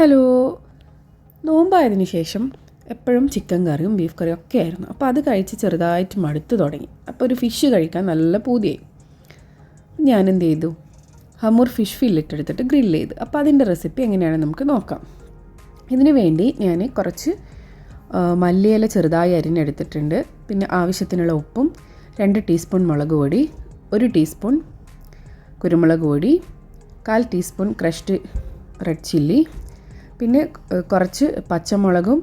Hello. നോമ്പായതിനു ശേഷം എപ്പോഴും chicken കറിയും ബീഫ് കറിയും ഒക്കെ ആയിരുന്നു. അപ്പോൾ അത് കഴിച്ച് ചെറുതായിട്ട് മടുത്തു തുടങ്ങി. അപ്പോൾ ഒരു ഫിഷ് കഴിക്കാൻ നല്ല പൂതിയായി. ഞാൻ എന്ത് ചെയ്തു? ഹമൂർ ഫിഷ് ഫില്ലറ്റ് എടുത്തിട്ട് ഗ്രില്ല് ചെയ്തു. അപ്പോൾ അതിന്റെ റെസിപ്പി എങ്ങനെയാണെന്ന് നമുക്ക് നോക്കാം. ഇതിന് വേണ്ടി ഞാൻ കുറച്ച് മല്ലിയില ചെറുതായി അരിഞ്ഞെടുത്തിട്ടുണ്ട്. പിന്നെ ആവശ്യത്തിനുള്ള ഉപ്പും രണ്ട് ടീസ്പൂൺ മുളക് പൊടി ഒരു ടീസ്പൂൺ കുരുമുളക് പൊടി കാൽ ടീസ്പൂൺ ക്രഷ്ഡ് റെഡ് ചില്ലി പിന്നെ കുറച്ച് പച്ചമുളകും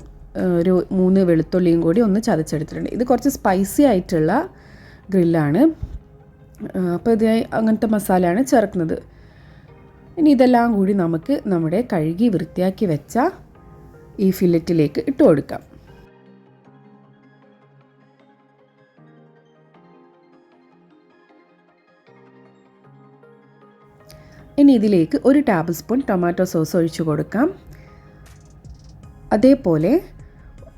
ഒരു മൂന്ന് വെളുത്തുള്ളിയും കൂടി ഒന്ന് ചതച്ചെടുത്തിട്ടുണ്ട്. ഇത് കുറച്ച് സ്പൈസി ആയിട്ടുള്ള ഗ്രില്ലാണ്. അപ്പോൾ ഇത് അങ്ങനത്തെ മസാലയാണ് ചേർക്കുന്നത്. ഇനി ഇതെല്ലാം കൂടി നമുക്ക് നമ്മുടെ കഴുകി വൃത്തിയാക്കി വെച്ച ഈ ഫില്ലറ്റിലേക്ക് ഇട്ട് കൊടുക്കാം. ഇനി ഇതിലേക്ക് ഒരു ടേബിൾ സ്പൂൺ ടൊമാറ്റോ സോസ് ഒഴിച്ചു കൊടുക്കാം. അതേപോലെ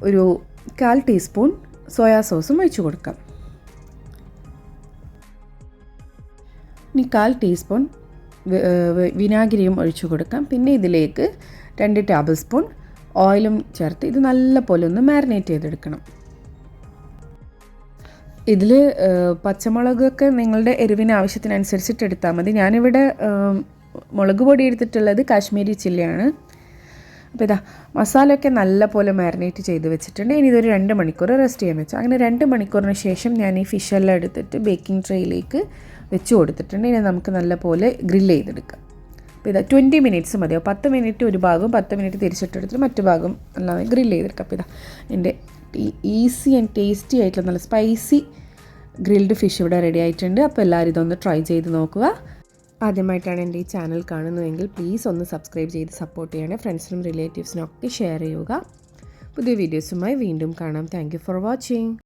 ഒരു കാൽ ടീസ്പൂൺ സോയാ സോസും ഒഴിച്ചു കൊടുക്കാം. ഇനി കാൽ ടീസ്പൂൺ വിനാഗിരിയും ഒഴിച്ചു കൊടുക്കാം. പിന്നെ ഇതിലേക്ക് രണ്ട് ടേബിൾ സ്പൂൺ ഓയിലും ചേർത്ത് ഇത് നല്ല പോലെ ഒന്ന് മാരിനേറ്റ് ചെയ്തെടുക്കണം. ഇതിൽ പച്ചമുളകൊക്കെ നിങ്ങളുടെ എരിവിന് ആവശ്യത്തിനനുസരിച്ചിട്ട് എടുത്താൽ മതി. ഞാനിവിടെ മുളക് പൊടി എടുത്തിട്ടുള്ളത് കാശ്മീരി ചില്ലിയാണ്. അപ്പോൾ ഇതാ മസാലയൊക്കെ നല്ലപോലെ മാരിനേറ്റ് ചെയ്ത് വെച്ചിട്ടുണ്ട്. ഇനി ഇതൊരു രണ്ട് മണിക്കൂർ റെസ്റ്റ് ചെയ്യാൻ വെച്ചു. അങ്ങനെ രണ്ട് മണിക്കൂറിന് ശേഷം ഞാൻ ഈ ഫിഷെല്ലാം എടുത്തിട്ട് ബേക്കിംഗ് ട്രേയിലേക്ക് വെച്ച് കൊടുത്തിട്ടുണ്ട്. ഇനി നമുക്ക് നല്ലപോലെ ഗ്രില്ല് ചെയ്തെടുക്കാം. അപ്പോൾ ഇതാ ട്വന്റി മിനിറ്റ്സ് മതിയോ പത്ത് മിനിറ്റ് ഒരു ഭാഗം പത്ത് മിനിറ്റ് തിരിച്ചിട്ടെടുത്തിട്ട് മറ്റു ഭാഗം അല്ലാതെ ഗ്രില്ല് ചെയ്തെടുക്കാം. അപ്പോൾ ഇതാ എന്റെ ഈസി ആൻഡ് ടേസ്റ്റി ആയിട്ടുള്ള നല്ല സ്പൈസി ഗ്രിൽഡ് ഫിഷ് ഇവിടെ റെഡി ആയിട്ടുണ്ട്. അപ്പോൾ എല്ലാവരും ഇതൊന്ന് ട്രൈ ചെയ്ത് നോക്കുക. ആദ്യമായിട്ടാണ് എന്റെ ഈ ചാനൽ കാണുന്നതെങ്കിൽ പ്ലീസ് ഒന്ന് സബ്സ്ക്രൈബ് ചെയ്ത് സപ്പോർട്ട് ചെയ്യണേ. ഫ്രണ്ട്സിനും റിലേറ്റീവ്സിനും ഒക്കെ ഷെയർ ചെയ്യുക. പുതിയ വീഡിയോസുമായി വീണ്ടും കാണാം. Thank for watching